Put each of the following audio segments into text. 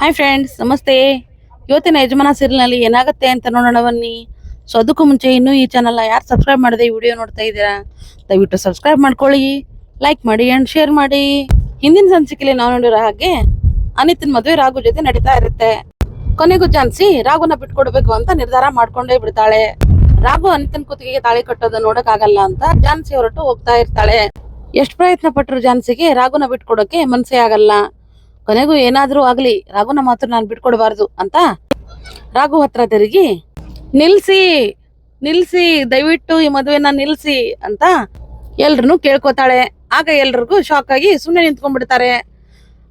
Hi friends ನಮಸ್ತೆ. ಇವತ್ತಿನ ಯಜಮಾನ ಸೀರಿಯಲ್ನಲ್ಲಿ ಏನಾಗುತ್ತೆ ಅಂತ ನೋಡೋಣ ಬನ್ನಿ. ಸೊ ಅದಕ್ಕೂ ಮುಂಚೆ ಇನ್ನೂ ಈ ಚಾನಲ್ನ ಯಾರು ಸಬ್ಸ್ಕ್ರೈಬ್ ಮಾಡದೆ ಈ ವಿಡಿಯೋ ನೋಡ್ತಾ ಇದ್ದೀರಾ, ದಯವಿಟ್ಟು ಸಬ್ಸ್ಕ್ರೈಬ್ ಮಾಡ್ಕೊಳ್ಳಿ ಲೈಕ್ ಮಾಡಿ ಆ್ಯಂಡ್ ಶೇರ್ ಮಾಡಿ. ಹಿಂದಿನ ಸಂಚಿಕೆಯಲ್ಲಿ ನಾವು ನೋಡಿರೋ ಹಾಗೆ ಅನಿತಿನ ಮದುವೆ ರಾಘು ಜೊತೆ ನಡೀತಾ ಇರುತ್ತೆ. ಕೊನೆಗೂ ಜಾನ್ಸಿ ರಾಘುನ ಬಿಟ್ಕೊಡ್ಬೇಕು ಅಂತ ನಿರ್ಧಾರ ಮಾಡ್ಕೊಂಡೇ ಬಿಡ್ತಾಳೆ. ರಾಘು ಅನಿತನ್ ಕುತ್ತಿಗೆಗೆ ತಾಳಿ ಕಟ್ಟೋದನ್ನ ನೋಡಕ್ಕಾಗಲ್ಲ ಅಂತ ಜಾನ್ಸಿ ಹೊರಟು ಹೋಗ್ತಾ ಇರ್ತಾಳೆ. ಎಷ್ಟು ಪ್ರಯತ್ನ ಪಟ್ಟರು ಜಾನ್ಸಿಗೆ ರಾಘುನ ಬಿಟ್ಕೊಡೋಕೆ ಮನಸ್ಸೇ ಆಗಲ್ಲ. ಕೊನೆಗೂ ಏನಾದ್ರೂ ಆಗ್ಲಿ, ರಾಘುನ ಮಾತ್ರ ನಾನು ಬಿಟ್ಕೊಡ್ಬಾರ್ದು ಅಂತ ರಾಘು ಹತ್ರ ತಿರುಗಿ, ನಿಲ್ಸಿ ನಿಲ್ಸಿ, ದಯವಿಟ್ಟು ಈ ಮದುವೆನ ನಿಲ್ಸಿ ಅಂತ ಎಲ್ರು ಕೇಳ್ಕೊತಾಳೆ. ಆಗ ಎಲ್ರಿಗೂ ಶಾಕ್ ಆಗಿ ಸುಮ್ಮನೆ ನಿಂತ್ಕೊಂಡ್ಬಿಡ್ತಾರೆ.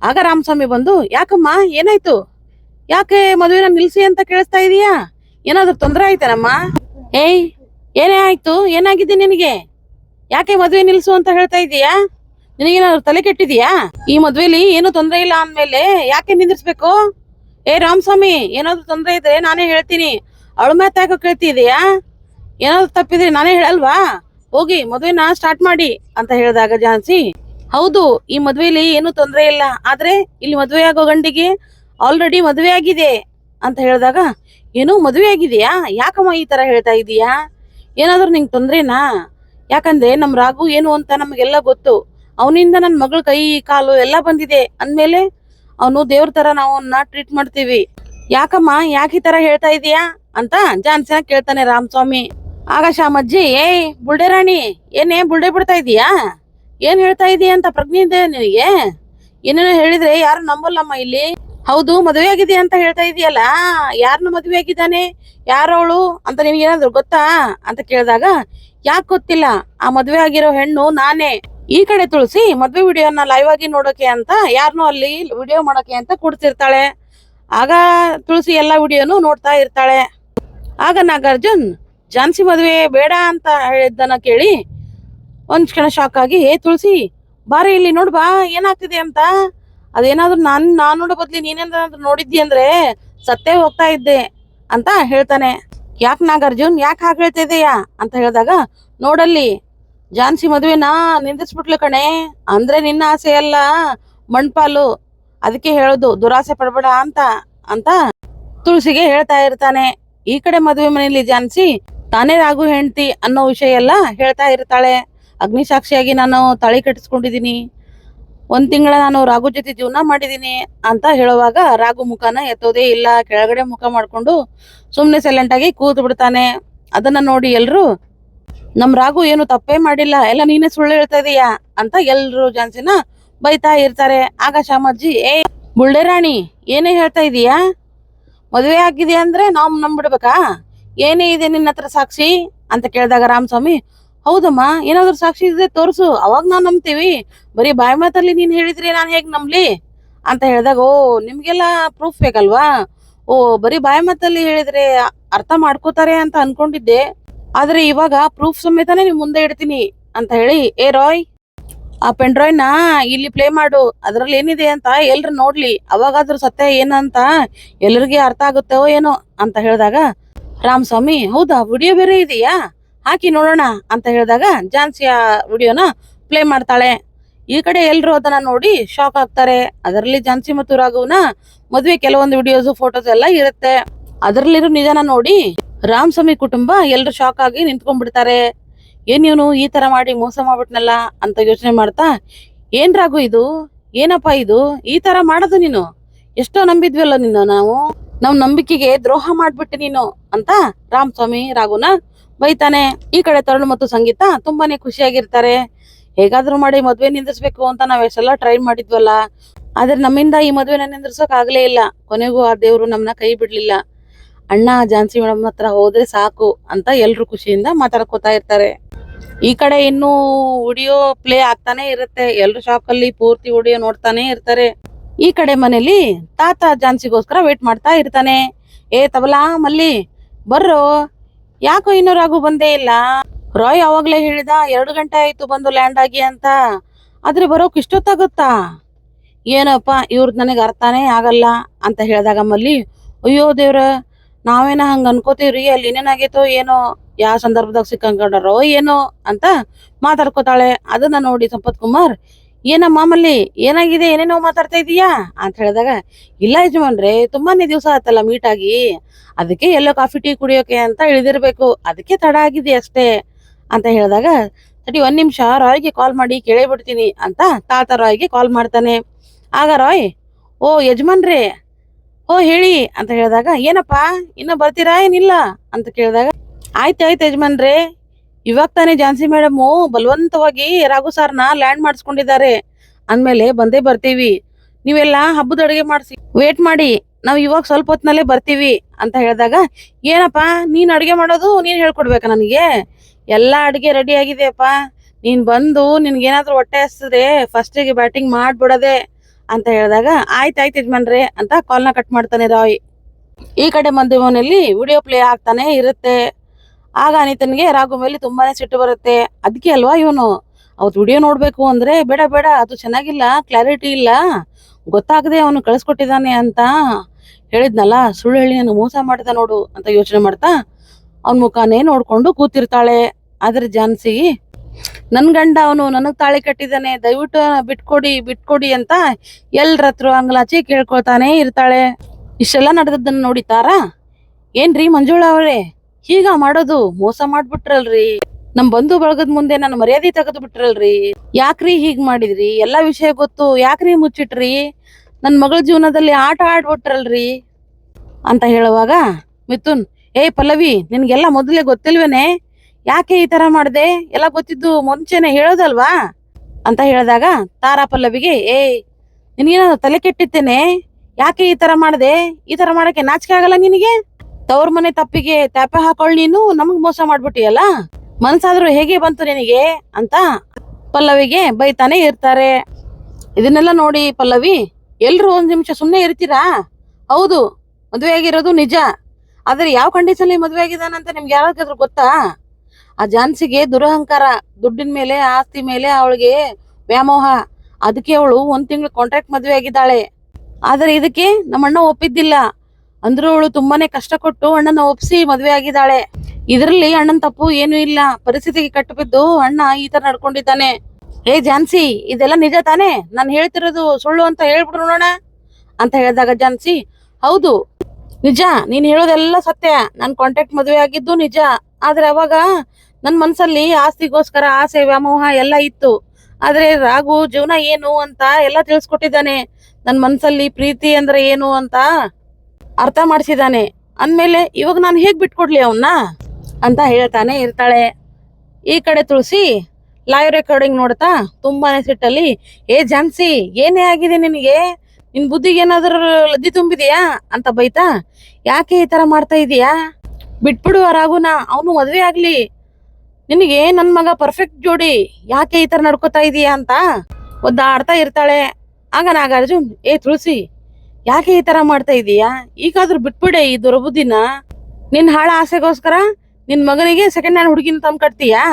ಆಗ ರಾಮಸ್ವಾಮಿ ಬಂದು, ಯಾಕಮ್ಮ, ಏನಾಯ್ತು? ಯಾಕೆ ಮದುವೆನ ನಿಲ್ಸಿ ಅಂತ ಕೇಳಿಸ್ತಾ ಇದೀಯಾ? ಏನಾದ್ರೂ ತೊಂದರೆ ಆಯ್ತೇನಮ್ಮ? ಏಯ್, ಏನೇ ಆಯ್ತು? ಏನಾಗಿದೆ ನಿನಗೆ? ಯಾಕೆ ಮದುವೆ ನಿಲ್ಸು ಅಂತ ಹೇಳ್ತಾ ಇದೀಯಾ? ನಿನಗೇನಾದ್ರು ತಲೆ ಕೆಟ್ಟಿದ್ಯಾ? ಈ ಮದ್ವೆಲಿ ಏನು ತೊಂದ್ರೆ ಇಲ್ಲ ಅಂದ್ಮೇಲೆ ಯಾಕೆ ನಿಂದಿರ್ಸ್ಬೇಕು? ಏ, ರಾಮಸ್ವಾಮಿ, ಏನಾದ್ರು ತೊಂದ್ರೆ ಇದ್ರೆ ನಾನೇ ಹೇಳ್ತೀನಿ. ಅವಳ ಮಾತಾಕ ಕೇಳ್ತಿದೀಯಾ? ಏನಾದ್ರು ತಪ್ಪಿದ್ರೆ ನಾನೇ ಹೇಳಲ್ವಾ? ಹೋಗಿ ಮದ್ವೆನ ಸ್ಟಾರ್ಟ್ ಮಾಡಿ ಅಂತ ಹೇಳಿದಾಗ ಜಾನ್ಸಿ. ಹೌದು, ಈ ಮದ್ವೆಲಿ ಏನು ತೊಂದ್ರೆ ಇಲ್ಲ. ಆದ್ರೆ ಇಲ್ಲಿ ಮದ್ವೆ ಆಗೋ ಗಂಡಿಗೆ ಆಲ್ರೆಡಿ ಮದ್ವೆ ಆಗಿದೆ ಅಂತ ಹೇಳಿದಾಗ, ಏನು ಮದ್ವೆ ಆಗಿದೆಯಾ? ಯಾಕಮ್ಮ ಈ ತರ ಹೇಳ್ತಾ ಇದೀಯಾ? ಏನಾದ್ರೂ ನಿಂಗೆ ತೊಂದ್ರೆನಾ? ಯಾಕಂದ್ರೆ ನಮ್ ರಾಘು ಏನು ಅಂತ ನಮಗೆಲ್ಲ ಗೊತ್ತು. ಅವನಿಂದ ನನ್ನ ಮಗಳ ಕೈ, ಕಾಲು ಎಲ್ಲ ಬಂದಿದೆ. ಅಂದ್ಮೇಲೆ ಅವನು ದೇವ್ರ ತರ ನಾವು ಅವನ್ನ ಟ್ರೀಟ್ ಮಾಡ್ತೀವಿ. ಯಾಕಮ್ಮ, ಯಾಕೆ ಈ ತರ ಹೇಳ್ತಾ ಇದೀಯಾ? ಅಂತ ಜಾನ್ಸಿನ ಕೇಳ್ತಾನೆ ರಾಮಸ್ವಾಮಿ. ಆಗ ಶಾಮಜ್ಜಿ ಏಯ್ ಬುಲ್ಡೆ ರಾಣಿ, ಏನೇ ಬುಲ್ಡೆ ಬಿಡ್ತಾ ಇದೀಯಾ? ಏನ್ ಹೇಳ್ತಾ ಇದೀಯ ಅಂತ ಪ್ರಜ್ಞೆ ಇದೆ ನಿನಗೆ? ಏನೇನೋ ಹೇಳಿದ್ರೆ ಯಾರು ನಂಬಲ್ಲಮ್ಮ ಇಲ್ಲಿ? ಹೌದು, ಮದುವೆ ಆಗಿದೆ ಅಂತ ಹೇಳ್ತಾ ಇದೀಯಲ್ಲ ಯಾರನ್ನ ಮದುವೆ ಆಗಿದ್ದಾನೆ? ಯಾರವಳು? ಅಂತ ನಿಮ್ಗೆ ಏನಾದ್ರು ಗೊತ್ತಾ? ಅಂತ ಕೇಳಿದಾಗ, ಯಾಕೆ ಗೊತ್ತಿಲ್ಲ, ಆ ಮದುವೆ ಆಗಿರೋ ಹೆಣ್ಣು ನಾನೇ. ಈ ಕಡೆ ತುಳಸಿ, ಮದ್ವೆ ವಿಡಿಯೋನ ಲೈವ್ ಆಗಿ ನೋಡೋಕೆ ಅಂತ ಯಾರನ್ನೂ ಅಲ್ಲಿ ವಿಡಿಯೋ ಮಾಡೋಕೆ ಅಂತ ಕೂಡ್ತಿರ್ತಾಳೆ ಆಗ ತುಳಸಿ ಎಲ್ಲಾ ವಿಡಿಯೋನು ನೋಡ್ತಾ ಇರ್ತಾಳೆ. ಆಗ ನಾಗಾರ್ಜುನ್, ಜಾನ್ಸಿ ಮದುವೆ ಬೇಡ ಅಂತ ಹೇಳಿದ್ದನ್ನ ಕೇಳಿ ಒಂದ್ ಕ್ಷಣ ಶಾಕ್ ಆಗಿ, ಏ ತುಳಸಿ, ಬಾರಿ ಇಲ್ಲಿ ನೋಡ್ ಬಾ, ಏನಾಗ್ತಿದೆ ಅಂತ? ಅದೇನಾದ್ರೂ ನಾನ್ ನಾನ್ ನೋಡೋ ಬದ್ಲಿ ನೀನೇನಾದ್ರೂ ನೋಡಿದ್ದಿ ಅಂದ್ರೆ ಸತ್ತೇ ಹೋಗ್ತಾ ಇದ್ದೆ ಅಂತ ಹೇಳ್ತಾನೆ. ಯಾಕೆ ನಾಗಾರ್ಜುನ್, ಯಾಕೆ ಹಾಗೆ ಹೇಳ್ತಾ ಇದೆಯಾ ಅಂತ ಹೇಳಿದಾಗ, ನೋಡಲ್ಲಿ ಜಾನ್ಸಿ ಮದುವೆನ ನಿಂದಿಸ್ಬಿಟ್ಲು ಕಣೆ. ಅಂದ್ರೆ ನಿನ್ನ ಆಸೆ ಅಲ್ಲ? ಮಣ್ಪಾಲು. ಅದಕ್ಕೆ ಹೇಳೋದು, ದುರಾಸೆ ಪಡಬೇಡ ಅಂತ ಅಂತ ತುಳಸಿಗೆ ಹೇಳ್ತಾ ಇರ್ತಾನೆ. ಈ ಕಡೆ ಮದುವೆ ಮನೆಯಲ್ಲಿ ಜಾನ್ಸಿ, ತಾನೇ ರಾಗು ಹೆಂಡತಿ ಅನ್ನೋ ವಿಷಯ ಎಲ್ಲ ಹೇಳ್ತಾ ಇರ್ತಾಳೆ. ಅಗ್ನಿ ಸಾಕ್ಷಿಯಾಗಿ ನಾನು ತಾಳಿ ಕಟ್ಟಿಸ್ಕೊಂಡಿದೀನಿ ಒಂದ್ ತಿಂಗಳ ನಾನು ರಾಘು ಜೊತೆ ಜೀವನ ಮಾಡಿದೀನಿ ಅಂತ ಹೇಳುವಾಗ ರಾಘು ಮುಖನ ಎತ್ತೋದೇ ಇಲ್ಲ. ಕೆಳಗಡೆ ಮುಖ ಮಾಡ್ಕೊಂಡು ಸುಮ್ನೆ ಸೈಲೆಂಟ್ ಆಗಿ ಕೂತ್ ಬಿಡ್ತಾನೆ ಅದನ್ನ ನೋಡಿ ಎಲ್ರು ನಮ್ ರಾಘು ಏನು ತಪ್ಪೇ ಮಾಡಿಲ್ಲ, ಎಲ್ಲ ನೀನೇ ಸುಳ್ಳು ಹೇಳ್ತಾ ಇದೀಯಾ? ಅಂತ ಎಲ್ರು ಜಾನ್ಸಿನ ಬೈತಾ ಇರ್ತಾರೆ. ಆಗ ಶಾಮಜ್ಜಿ ಏ ಬುಳ್ಳೆ ರಾಣಿ ಏನೇ ಹೇಳ್ತಾ ಇದೀಯಾ? ಮದುವೆ ಆಗಿದೆ ಅಂದ್ರೆ ನಾವು ನಂಬಿಡ್ಬೇಕಾ? ಏನೇ ಇದೆ ನಿನ್ನ ಹತ್ರ ಸಾಕ್ಷಿ? ಅಂತ ಕೇಳಿದಾಗ ರಾಮಸ್ವಾಮಿ, ಹೌದಮ್ಮ, ಏನಾದ್ರು ಸಾಕ್ಷಿ ಇದೆ ತೋರಿಸು, ಅವಾಗ ನಾವು ನಂಬ್ತೀವಿ. ಬರೀ ಬಾಯಿ ಮಾತಲ್ಲಿ ನೀನ್ ಹೇಳಿದ್ರಿ ನಾನ್ ಹೇಗ್ ನಂಬ್ಲಿ? ಅಂತ ಹೇಳಿದಾಗ, ಓ, ನಿಮ್ಗೆಲ್ಲ ಪ್ರೂಫ್ ಬೇಕಲ್ವಾ? ಓ, ಬರೀ ಬಾಯಿ ಮಾತಲ್ಲಿ ಹೇಳಿದ್ರೆ ಅರ್ಥ ಮಾಡ್ಕೋತಾರೆ ಅಂತ ಅನ್ಕೊಂಡಿದ್ದೆ. ಆದ್ರೆ ಇವಾಗ ಪ್ರೂಫ್ ಸಮೇತನೇ ನಿಮ್ ಮುಂದೆ ಇಡ್ತೀನಿ ಅಂತ ಹೇಳಿ, ಏ ರಾಯ್, ಆ ಪೆನ್ನ ಇಲ್ಲಿ ಪ್ಲೇ ಮಾಡು. ಅದ್ರಲ್ಲಿ ಏನಿದೆ ಅಂತ ಎಲ್ರು ನೋಡ್ಲಿ. ಅವಾಗಾದ್ರೂ ಸತ್ಯ ಏನಂತ ಎಲ್ರಿಗೆ ಅರ್ಥ ಆಗುತ್ತೋ ಏನೋ, ಅಂತ ಹೇಳಿದಾಗ, ರಾಮಸ್ವಾಮಿ, ಹೌದಾ? ವಿಡಿಯೋ ಬೇರೆ ಇದೆಯಾ? ಹಾಕಿ ನೋಡೋಣ, ಅಂತ ಹೇಳಿದಾಗ ಜಾನ್ಸಿ ಆ ವಿಡಿಯೋನ ಪ್ಲೇ ಮಾಡ್ತಾಳೆ. ಈ ಕಡೆ ಎಲ್ರು ಅದನ್ನ ನೋಡಿ ಶಾಕ್ ಆಗ್ತಾರೆ. ಅದರಲ್ಲಿ ಜಾನ್ಸಿ ಮತ್ತು ರಾಘವ್ನ ಮದ್ವೆ ಕೆಲವೊಂದು ವಿಡಿಯೋಸ್ ಫೋಟೋಸ್ ಎಲ್ಲ ಇರುತ್ತೆ. ಅದರಲ್ಲಿರೋ ನಿಜಾನ ನೋಡಿ ರಾಮಸ್ವಾಮಿ ಕುಟುಂಬ ಎಲ್ರು ಶಾಕ್ ಆಗಿ ನಿಂತ್ಕೊಂಡ್ಬಿಡ್ತಾರೆ. ಏನ್ ಇವನು ಈ ತರ ಮಾಡಿ ಮೋಸ ಮಾಡ್ಬಿಟ್ನಲ್ಲ ಅಂತ ಯೋಚನೆ ಮಾಡ್ತಾ, ಏನ್ ರಾಗು ಇದು? ಏನಪ್ಪ ಇದು? ಈ ತರ ಮಾಡೋದು ನೀನು? ಎಷ್ಟೋ ನಂಬಿದ್ವಲ್ಲ ನಿನ್ನ ನಾವು? ನಮ್ ನಂಬಿಕೆಗೆ ದ್ರೋಹ ಮಾಡ್ಬಿಟ್ಟೆ ನೀನು ಅಂತ ರಾಮಸ್ವಾಮಿ ರಾಘುನ ಬೈತಾನೆ. ಈ ಕಡೆ ತರುಣ್ ಮತ್ತು ಸಂಗೀತ ತುಂಬಾನೇ ಖುಷಿಯಾಗಿರ್ತಾರೆ. ಹೇಗಾದ್ರೂ ಮಾಡಿ ಮದ್ವೆ ನಿಂದಿರ್ಸ್ಬೇಕು ಅಂತ ನಾವ್ ಎಷ್ಟೆಲ್ಲ ಟ್ರೈ ಮಾಡಿದ್ವಲ್ಲ. ಆದ್ರೆ ನಮ್ಮಿಂದ ಈ ಮದ್ವೆನ ನಿಂದ್ರಿಸೋಕ್ ಆಗ್ಲೇ ಇಲ್ಲ. ಕೊನೆಗೂ ಆ ದೇವ್ರು ನಮ್ಮನ್ನ ಕೈ ಬಿಡ್ಲಿಲ್ಲ. ಅಣ್ಣ ಜಾನ್ಸಿ ಮೇಡಮ್ ಹತ್ರ ಹೋದ್ರೆ ಸಾಕು ಅಂತ ಎಲ್ರು ಖುಷಿಯಿಂದ ಮಾತಾಡ್ಕೋತಾ ಇರ್ತಾರೆ. ಈ ಕಡೆ ಇನ್ನು ಉಡಿಯೋ ಪ್ಲೇ ಆಗ್ತಾನೆ ಇರುತ್ತೆ. ಎಲ್ರು ಶಾಪ್ ಅಲ್ಲಿ ಪೂರ್ತಿ ಉಡಿಯೋ ನೋಡ್ತಾನೆ ಇರ್ತಾರೆ. ಈ ಕಡೆ ಮನೇಲಿ ತಾತ ಜಾನ್ಸಿಗೋಸ್ಕರ ವೇಟ್ ಮಾಡ್ತಾ ಇರ್ತಾನೆ. ಏ ತಬಲಾ, ಮಲ್ಲಿ, ಬರ್ರೋ. ಯಾಕೋ ಇನ್ನೂ ರಾಗು ಬಂದೇ ಇಲ್ಲ. ರಾಯ್ ಅವಾಗ್ಲೇ ಹೇಳಿದ, ಎರಡು ಗಂಟೆ ಆಯ್ತು ಬಂದು ಲ್ಯಾಂಡ್ ಆಗಿ ಅಂತ. ಆದ್ರೆ ಬರೋಕ್ ಇಷ್ಟೊತ್ತಾಗುತ್ತಾ? ಏನಪ್ಪ, ಇವ್ರದ್ ನನಗೆ ಅರ್ಥನೇ ಆಗಲ್ಲ ಅಂತ ಹೇಳಿದಾಗ ಮಲ್ಲಿ, ಅಯ್ಯೋ ದೇವ್ರ ನಾವೇನ ಹಂಗ ಅನ್ಕೋತೀವ್ರಿ, ಅಲ್ಲಿ ಏನೇನಾಗೈತೋ ಏನೋ ಯಾವ ಸಂದರ್ಭದಾಗ ಸಿಕ್ಕಂಕೊಂಡಾರೋ ಏನೋ ಅಂತ ಮಾತಾಡ್ಕೋತಾಳೆ. ಅದನ್ನ ನೋಡಿ ಸಂಪತ್ ಕುಮಾರ್ ಏನ ಮಾಮಲ್ಲಿ, ಏನಾಗಿದೆ, ಏನೇನೋ ಮಾತಾಡ್ತಾ ಇದೀಯಾ? ಅಂತ ಹೇಳಿದಾಗ, ಇಲ್ಲ ಯಜಮಾನ್ರೆ, ತುಂಬಾನೇ ದಿವಸ ಆಯ್ತಲ್ಲ ಮೀಟ್ ಆಗಿ. ಅದಕ್ಕೆ ಎಲ್ಲೋ ಕಾಫಿ ಟೀ ಕುಡಿಯೋಕೆ ಅಂತ ಇಳಿದಿರ್ಬೇಕು. ಅದಕ್ಕೆ ತಡ ಆಗಿದೆ ಅಷ್ಟೇ ಅಂತ ಹೇಳಿದಾಗ ಸರಿ ಒಂದ್ ನಿಮಿಷ ರಾಯ್ಗೆ ಕಾಲ್ ಮಾಡಿ ಕೇಳೇ ಬಿಡ್ತೀನಿ ಅಂತ ತಾತ ರಾಯ್ಗೆ ಕಾಲ್ ಮಾಡ್ತಾನೆ. ಆಗ ರಾಯ್, ಓ ಯಜಮಾನ್ರೇ ಓ, ಹೇಳಿ ಅಂತ ಹೇಳಿದಾಗ, ಏನಪ್ಪ, ಇನ್ನ ಬರ್ತೀರಾ, ಏನಿಲ್ಲ ಅಂತ ಕೇಳಿದಾಗ, ಆಯ್ತು ಆಯ್ತು ಯಜಮಾನ್ರೆ, ಇವಾಗ ತಾನೇ ಝಾನ್ಸಿ ಮೇಡಮ್ ಬಲವಂತವಾಗಿ ರಾಘು ಸಾರ್ನ ಲ್ಯಾಂಡ್ ಮಾಡಿಸ್ಕೊಂಡಿದ್ದಾರೆ. ಅಂದಮೇಲೆ ಬಂದೇ ಬರ್ತೀವಿ. ನೀವೆಲ್ಲ ಹಬ್ಬದ ಅಡುಗೆ ಮಾಡಿಸಿ ವೇಟ್ ಮಾಡಿ, ನಾವು ಇವಾಗ ಸ್ವಲ್ಪ ಹೊತ್ತಿನಲ್ಲೇ ಬರ್ತೀವಿ ಅಂತ ಹೇಳಿದಾಗ, ಏನಪ್ಪ, ನೀನು ಅಡುಗೆ ಮಾಡೋದು, ನೀನು ಹೇಳ್ಕೊಡ್ಬೇಕಾ ನನಗೆ? ಎಲ್ಲ ಅಡುಗೆ ರೆಡಿ ಆಗಿದೆಯಪ್ಪ. ನೀನು ಬಂದು ನಿನಗೇನಾದರೂ ಹೊಟ್ಟೆ ಹಸಿದ್ರೆ ಫಸ್ಟಿಗೆ ಬ್ಯಾಟಿಂಗ್ ಮಾಡ್ಬಿಡೋದೆ ಅಂತ ಹೇಳಿದಾಗ, ಆಯ್ತು ಆಯ್ತು ಯಜಮಾನ್ರೆ ಅಂತ ಕಾಲ್ನ ಕಟ್ ಮಾಡ್ತಾನೆ ರಾಯ್. ಈ ಕಡೆ ಮಂದಿ ಮನೆಯಲ್ಲಿ ವಿಡಿಯೋ ಪ್ಲೇ ಆಗ್ತಾನೆ ಇರುತ್ತೆ. ಆಗ ಅನಿತನಿಗೆ ರಾಘು ಮೇಲೆ ತುಂಬಾನೇ ಸಿಟ್ಟು ಬರುತ್ತೆ. ಅದಕ್ಕೆ ಅಲ್ವಾ ಇವನು? ಅವತ್ತು ವಿಡಿಯೋ ನೋಡ್ಬೇಕು ಅಂದ್ರೆ ಬೇಡ ಬೇಡ, ಅದು ಚೆನ್ನಾಗಿಲ್ಲ ಕ್ಲಾರಿಟಿ ಇಲ್ಲ. ಗೊತ್ತಾಗದೆ ಅವನು ಕಳಿಸ್ಕೊಟ್ಟಿದ್ದಾನೆ ಅಂತ ಹೇಳಿದ್ನಲ್ಲ, ಸುಳ್ಳು ಹೇಳಿ ನಾನು ಮೋಸ ಮಾಡ್ತಾ ನೋಡು ಅಂತ ಯೋಚನೆ ಮಾಡ್ತಾ, ಅವನ ಮುಖಾನೇ ನೋಡ್ಕೊಂಡು ಕೂತಿರ್ತಾಳೆ. ಆದ್ರೆ ಜಾನ್ಸಿ ನನ್ ಗಂಡ ಅವನು ನನಗ್ ತಾಳಿ ಕಟ್ಟಿದ್ದಾನೆ, ದಯವಿಟ್ಟು ಬಿಟ್ಕೊಡಿ ಬಿಟ್ಕೊಡಿ ಅಂತ ಎಲ್ರ ಹತ್ರ ಅಂಗ್ಲಾಚಿ ಕೇಳ್ಕೊಳ್ತಾನೆ ಇರ್ತಾಳೆ. ಇಷ್ಟೆಲ್ಲ ನಡೆದದ್ದನ್ನು ನೋಡಿ ತಾರಾ? ಏನ್ರಿ ಮಂಜುಳ ಅವರೇ? ಹೀಗ ಮಾಡೋದು ಮೋಸ ಮಾಡ್ಬಿಟ್ರಲ್ರಿ. ನಮ್ ಬಂಧು ಬಳಗದ ಮುಂದೆ ನನ್ನ ಮರ್ಯಾದೆ ತೆಗೆದು ಬಿಟ್ರಲ್ರಿ. ಯಾಕ್ರಿ ಹೀಗ್ ಮಾಡಿದ್ರಿ? ಎಲ್ಲಾ ವಿಷಯ ಗೊತ್ತು. ಯಾಕ್ರಿ ಮುಚ್ಚಿಟ್ರಿ? ನನ್ ಮಗಳ ಜೀವನದಲ್ಲಿ ಆಟ ಆಡ್ಬಿಟ್ರಲ್ರಿ? ಅಂತ ಹೇಳುವಾಗ ಮಿಥುನ್ ಏ ಪಲ್ಲವಿ, ನಿನ್ಗೆಲ್ಲ ಮೊದಲೇ ಗೊತ್ತಿಲ್ವೇನೆ? ಯಾಕೆ ಈ ತರ ಮಾಡ್ದೆ? ಎಲ್ಲ ಗೊತ್ತಿದ್ದು ಮುಂಚೆನೆ ಹೇಳೋದಲ್ವಾ? ಅಂತ ಹೇಳಿದಾಗ ತಾರಾ ಪಲ್ಲವಿಗೆ ಏಯ್ ನಿನಗೇನ ತಲೆ ಕೆಟ್ಟಿತ್ತೇನೆ? ಯಾಕೆ ಈ ತರ ಮಾಡ್ದೆ? ಈ ತರ ಮಾಡಕ್ಕೆ ನಾಚಿಕೆ ಆಗಲ್ಲ ನಿನಗೆ? ತವ್ರ ಮನೆ ತಪ್ಪಿಗೆ ತ್ಯಾಪೆ ಹಾಕೊಳ್ಳಿ ನೀನು, ನಮಗ್ ಮೋಸ ಮಾಡ್ಬಿಟ್ಟಿಯಲ್ಲ? ಮನ್ಸಾದ್ರೂ ಹೇಗೆ ಬಂತು ನಿನಗೆ? ಅಂತ ಪಲ್ಲವಿಗೆ ಬೈತಾನೆ ಇರ್ತಾರೆ. ಇದನ್ನೆಲ್ಲ ನೋಡಿ ಪಲ್ಲವಿ, ಎಲ್ರು ಒಂದ್ ನಿಮಿಷ ಸುಮ್ಮನೆ ಇರ್ತೀರಾ? ಹೌದು ಮದುವೆ ಆಗಿರೋದು ನಿಜ. ಆದ್ರೆ ಯಾವ ಕಂಡೀಷನ್ ಮದುವೆ ಆಗಿದಾನಂತ ನಿಮ್ಗೆ ಯಾರಾದ್ರೂ ಗೊತ್ತಾ? ಆ ಜಾನ್ಸಿಗೆ ದುರಹಂಕಾರ, ದುಡ್ಡಿನ ಮೇಲೆ, ಆಸ್ತಿ ಮೇಲೆ ಅವಳಿಗೆ ವ್ಯಾಮೋಹ. ಅದಕ್ಕೆ ಅವಳು ಒಂದ್ ತಿಂಗಳು ಕಾಂಟ್ರಾಕ್ಟ್ ಮದ್ವೆ ಆಗಿದ್ದಾಳೆ. ಆದ್ರೆ ಇದಕ್ಕೆ ನಮ್ಮ ಅಣ್ಣ ಒಪ್ಪಿದ್ದಿಲ್ಲ. ಅಂದ್ರೂ ಅವಳು ತುಂಬಾನೇ ಕಷ್ಟ ಕೊಟ್ಟು ಅಣ್ಣನ ಒಪ್ಸಿ ಮದ್ವೆ ಆಗಿದ್ದಾಳೆ. ಇದರಲ್ಲಿ ಅಣ್ಣನ್ ತಪ್ಪು ಏನು ಇಲ್ಲ. ಪರಿಸ್ಥಿತಿಗೆ ಕಟ್ಟಬಿದ್ದು ಅಣ್ಣ ಈ ತರ ನಡ್ಕೊಂಡಿದ್ದಾನೆ. ಏ ಜಾನ್ಸಿ, ಇದೆಲ್ಲ ನಿಜ ತಾನೆ? ನಾನು ಹೇಳ್ತಿರೋದು ಸುಳ್ಳು ಅಂತ ಹೇಳ್ಬಿಡು ನೋಡೋಣ ಅಂತ ಹೇಳಿದಾಗ ಜಾನ್ಸಿ, ಹೌದು, ನಿಜ. ನೀನ್ ಹೇಳೋದೆಲ್ಲ ಸತ್ಯ. ನನ್ ಕಾಂಟ್ಯಾಕ್ಟ್ ಮದುವೆ ಆಗಿದ್ದು ನಿಜ. ಆದ್ರೆ ಅವಾಗ ನನ್ ಮನ್ಸಲ್ಲಿ ಆಸ್ತಿಗೋಸ್ಕರ ಆಸೆ, ವ್ಯಾಮೋಹ ಎಲ್ಲ ಇತ್ತು. ಆದ್ರೆ ರಾಘು ಜೀವನ ಏನು ಅಂತ ಎಲ್ಲ ತಿಳಿಸ್ಕೊಟ್ಟಿದ್ದಾನೆ. ನನ್ ಮನ್ಸಲ್ಲಿ ಪ್ರೀತಿ ಅಂದ್ರೆ ಏನು ಅಂತ ಅರ್ಥ ಮಾಡಿಸಿದಾನೆ. ಅಂದ್ಮೇಲೆ ಇವಾಗ ನಾನು ಹೇಗ್ ಬಿಟ್ಕೊಡ್ಲಿ ಅವನ್ನ ಅಂತ ಹೇಳ್ತಾನೆ ಇರ್ತಾಳೆ. ಈ ಕಡೆ ತುಳಸಿ ಲೈವ್ ರೆಕಾರ್ಡಿಂಗ್ ನೋಡ್ತಾ ತುಂಬಾನೇ ಸಿಟ್ಟಲ್ಲಿ, ಏ ಜಾನ್ಸಿ ಏನೇ ಆಗಿದೆ ನಿನಗೆ? ನಿನ್ ಬುದ್ಧಿಗೆ ಏನಾದ್ರೂ ಲದ್ದಿ ತುಂಬಿದೆಯಾ? ಅಂತ ಬೈತಾ, ಯಾಕೆ ಈ ತರ ಮಾಡ್ತಾ ಇದೀಯಾ? ಬಿಟ್ಬಿಡು ರಾಘುನ, ಅವನು ಮದ್ವೆ ಆಗ್ಲಿ. ನಿನಗೆ ನನ್ ಮಗ ಪರ್ಫೆಕ್ಟ್ ಜೋಡಿ ಯಾಕೆ ಈ ತರ ನಡ್ಕೋತಾ ಇದೀಯಾ ಅಂತ ಒದ್ದಾಡ್ತಾ ಇರ್ತಾಳೆ. ಆಗ ನಾಗಾರ್ಜುನ್, ಏ ತುಳಸಿ, ಯಾಕೆ ಈ ತರ ಮಾಡ್ತಾ ಇದೀಯಾ? ಈಗಾದ್ರೂ ಬಿಟ್ಬಿಡೆ ಈ ದುರ್ಬುದ್ದಿನ ನಿನ್ ಹಾಳ ಆಸೆಗೋಸ್ಕರ ನಿನ್ ಮಗನಿಗೆ ಸೆಕೆಂಡ್ ಹ್ಯಾಂಡ್ ಹುಡುಗಿನ ತಮ್ ಕಟ್ತೀಯಾ?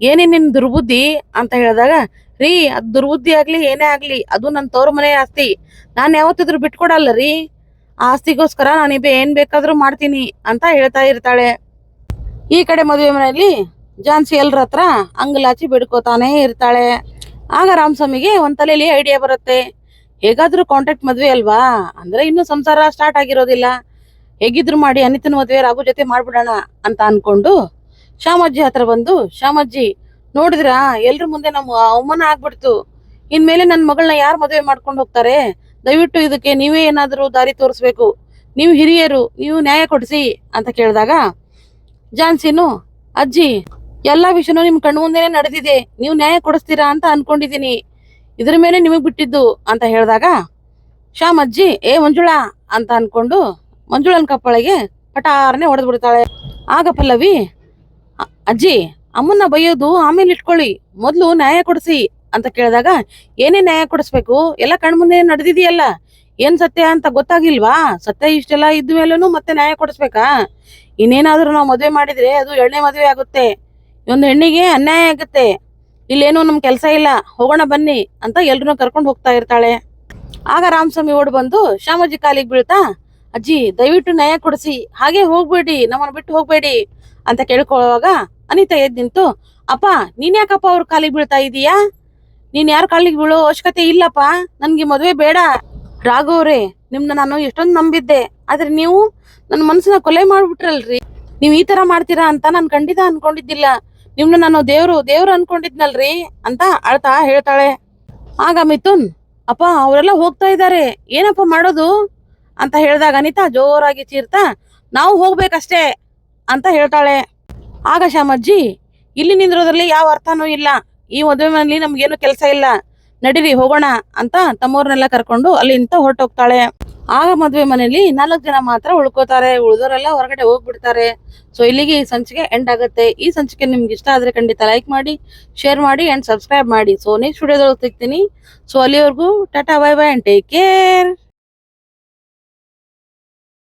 ಏನೇ ನಿನ್ ದುರ್ಬುದ್ಧಿ? ಅಂತ ಹೇಳಿದಾಗ, ರೀ, ಅದ್ ದುರ್ಬುದ್ಧಿ ಆಗ್ಲಿ, ಏನೇ ಆಗ್ಲಿ, ಅದು ನನ್ ತವ್ರ ಮನೆ ಆಸ್ತಿ. ನಾನು ಯಾವತ್ತಿದ್ರು ಬಿಟ್ಕೊಡಲ್ಲ ರೀ. ಆಸ್ತಿಗೋಸ್ಕರ ನಾನು ಏನ್ ಬೇಕಾದ್ರೂ ಮಾಡ್ತೀನಿ ಅಂತ ಹೇಳ್ತಾ ಇರ್ತಾಳೆ. ಈ ಕಡೆ ಮದುವೆ ಮನೆಯಲ್ಲಿ ಜಾನ್ಸಿ ಎಲ್ರ ಹತ್ರ ಅಂಗಲಾಚಿ ಬಿಡ್ಕೋತಾನೆ ಇರ್ತಾಳೆ. ಆಗ ರಾಮಸ್ವಾಮಿಗೆ ಒಂದ್ ತಲೆಯಲ್ಲಿ ಐಡಿಯಾ ಬರುತ್ತೆ. ಹೇಗಾದ್ರೂ ಕಾಂಟ್ಯಾಕ್ಟ್ ಮದ್ವೆ ಅಲ್ವಾ? ಅಂದ್ರೆ ಇನ್ನು ಸಂಸಾರ ಸ್ಟಾರ್ಟ್ ಆಗಿರೋದಿಲ್ಲ. ಹೇಗಿದ್ರು ಮಾಡಿ ಅನಿತನ ಮದ್ವೆ ರಾಘು ಜೊತೆ ಮಾಡ್ಬಿಡೋಣ ಅಂತ ಅನ್ಕೊಂಡು ಶಾಮಜ್ಜಿ ಹತ್ರ ಬಂದು ಶಾಮಜ್ಜಿ ನೋಡಿದ್ರಾ? ಎಲ್ರ ಮುಂದೆ ನಮ್ಮ ಅವಮಾನ ಆಗ್ಬಿಡ್ತು. ಇನ್ಮೇಲೆ ನನ್ನ ಮಗಳನ್ನ ಯಾರು ಮದುವೆ ಮಾಡ್ಕೊಂಡು ಹೋಗ್ತಾರೆ? ದಯವಿಟ್ಟು ಇದಕ್ಕೆ ನೀವೇ ಏನಾದರೂ ದಾರಿ ತೋರಿಸ್ಬೇಕು. ನೀವು ಹಿರಿಯರು, ನೀವು ನ್ಯಾಯ ಕೊಡಿಸಿ, ಅಂತ ಕೇಳಿದಾಗ ಜಾನ್ಸಿನು, ಅಜ್ಜಿ ಎಲ್ಲಾ ವಿಷಯನೂ ನಿಮ್ ಕಣ್ಣು ಮುಂದೆನೆ ನಡೆದಿದೆ. ನೀವು ನ್ಯಾಯ ಕೊಡಿಸ್ತೀರಾ ಅಂತ ಅನ್ಕೊಂಡಿದೀನಿ. ಇದ್ರ ಮೇಲೆ ನಿಮಗ್ ಬಿಟ್ಟಿದ್ದು ಅಂತ ಹೇಳಿದಾಗ, ಶ್ಯಾಮ್ ಅಜ್ಜಿ, ಏ ಮಂಜುಳಾ ಅಂತ ಅನ್ಕೊಂಡು ಮಂಜುಳನ್ ಕಪ್ಪಳಿಗೆ ಪಟಾರನೆ ಹೊಡೆದ್ ಬಿಡ್ತಾಳೆ ಆಗ ಪಲ್ಲವಿ, ಅಜ್ಜಿ, ಅಮ್ಮನ್ನ ಬೈಯೋದು ಆಮೇಲೆ ಇಟ್ಕೊಳ್ಳಿ. ಮೊದ್ಲು ನ್ಯಾಯ ಕೊಡಿಸಿ ಅಂತ ಕೇಳಿದಾಗ, ಏನೇ ನ್ಯಾಯ ಕೊಡಿಸ್ಬೇಕು? ಎಲ್ಲ ಕಣ್ಮುಂದೆ ನಡೆದಿದೆಯಲ್ಲ? ಏನ್ ಸತ್ಯ ಅಂತ ಗೊತ್ತಾಗಿಲ್ವಾ? ಸತ್ಯ ಇಷ್ಟೆಲ್ಲ ಇದ್ದ ಮೇಲೂ ಮತ್ತೆ ನ್ಯಾಯ ಕೊಡಿಸ್ಬೇಕಾ? ಇನ್ನೇನಾದ್ರೂ ನಾವು ಮದುವೆ ಮಾಡಿದ್ರೆ ಅದು ಎರಡನೇ ಮದುವೆ ಆಗುತ್ತೆ. ಒಂದು ಹೆಣ್ಣಿಗೆ ಅನ್ಯಾಯ ಆಗುತ್ತೆ. ಇಲ್ಲೇನೋ ನಮ್ ಕೆಲಸ ಇಲ್ಲ, ಹೋಗೋಣ ಬನ್ನಿ ಅಂತ ಎಲ್ರು ಕರ್ಕೊಂಡು ಹೋಗ್ತಾ ಇರ್ತಾಳೆ. ಆಗ ರಾಮಸ್ವಾಮಿ ಓಡ್ ಬಂದು ಶ್ಯಾಮಜಿ ಕಾಲಿಗೆ ಬೀಳ್ತಾ? ಅಜ್ಜಿ, ದಯವಿಟ್ಟು ನ್ಯಾಯ ಕೊಡಿಸಿ. ಹಾಗೆ ಹೋಗ್ಬೇಡಿ, ನಮ್ಮನ್ನ ಬಿಟ್ಟು ಹೋಗ್ಬೇಡಿ. ಅಂತ ಕೇಳ್ಕೊಳ್ಳುವಾಗ ಅನಿತಾ ಎದ್ ನಿಂತು, ಅಪ್ಪ, ನೀನ್ ಯಾಕಪ್ಪ ಅವ್ರ ಕಾಲಿಗೆ ಬೀಳ್ತಾ ಇದೀಯಾ? ನೀನ್ ಯಾರ ಕಾಲಿಗೆ ಬೀಳೋ ಅವಶ್ಯಕತೆ ಇಲ್ಲಪ್ಪ. ನನ್ಗೆ ಮದ್ವೆ ಬೇಡ. ರಾಘವ್ರೆ ನಿಮ್ನ ನಾನು ಎಷ್ಟೊಂದು ನಂಬಿದ್ದೆ. ಆದ್ರೆ ನೀವು ನನ್ನ ಮನಸ್ಸನ್ನ ಕೊಲೆ ಮಾಡ್ಬಿಟ್ರಲ್ರಿ. ನೀವ್ ಈ ತರ ಮಾಡ್ತೀರಾ ಅಂತ ನಾನ್ ಖಂಡಿತ ಅನ್ಕೊಂಡಿದ್ದಿಲ್ಲ. ನಿಮ್ನ ನಾನು ದೇವ್ರು ದೇವ್ರು ಅನ್ಕೊಂಡಿದ್ನಲ್ರಿ ಅಂತ ಅಳ್ತಾ ಹೇಳ್ತಾಳೆ. ಆಗ ಮಿಥುನ್, ಅಪ್ಪ, ಅವರೆಲ್ಲ ಹೋಗ್ತಾ ಇದ್ದಾರೆ. ಏನಪ್ಪ ಮಾಡೋದು? ಅಂತ ಹೇಳಿದಾಗ ಅನಿತಾ ಜೋರಾಗಿ ಚೀರ್ತಾ, ನಾವು ಹೋಗ್ಬೇಕಷ್ಟೇ ಅಂತ ಹೇಳ್ತಾಳೆ. ಆಗ ಶಾಮಜ್ಜಿ ಇಲ್ಲಿ ನಿಂದ್ರೋದ್ರಲ್ಲಿ ಯಾವ ಅರ್ಥನೂ ಇಲ್ಲ. ಈ ಮದುವೆ ಮನೇಲಿ ನಮ್ಗೇನು ಕೆಲಸ ಇಲ್ಲ. ನಡೀರಿ, ಹೋಗೋಣ ಅಂತ ತಮ್ಮವ್ರನ್ನೆಲ್ಲ ಕರ್ಕೊಂಡು ಅಲ್ಲಿಂದ ಹೊರಟೋಗ್ತಾಳೆ. ಆಗ ಮದುವೆ ಮನೆಯಲ್ಲಿ ನಾಲ್ಕು ಜನ ಮಾತ್ರ ಉಳ್ಕೋತಾರೆ ಉಳಿದವರೆಲ್ಲ ಹೊರಗಡೆ ಹೋಗ್ಬಿಡ್ತಾರೆ. ಸೊ ಇಲ್ಲಿಗೆ ಈ ಸಂಚಿಕೆ ಎಂಡ್ ಆಗುತ್ತೆ. ಈ ಸಂಚಿಕೆ ನಿಮ್ಗೆ ಇಷ್ಟ ಆದ್ರೆ ಖಂಡಿತ ಲೈಕ್ ಮಾಡಿ ಶೇರ್ ಮಾಡಿ ಅಂಡ್ ಸಬ್ಸ್ಕ್ರೈಬ್ ಮಾಡಿ. ಸೊ ನೆಕ್ಸ್ಟ್ ವಿಡಿಯೋದಲ್ಲಿ ಸಿಗ್ತೀನಿ. ಸೊ ಅಲ್ಲಿವರೆಗೂ tata bye bye and take care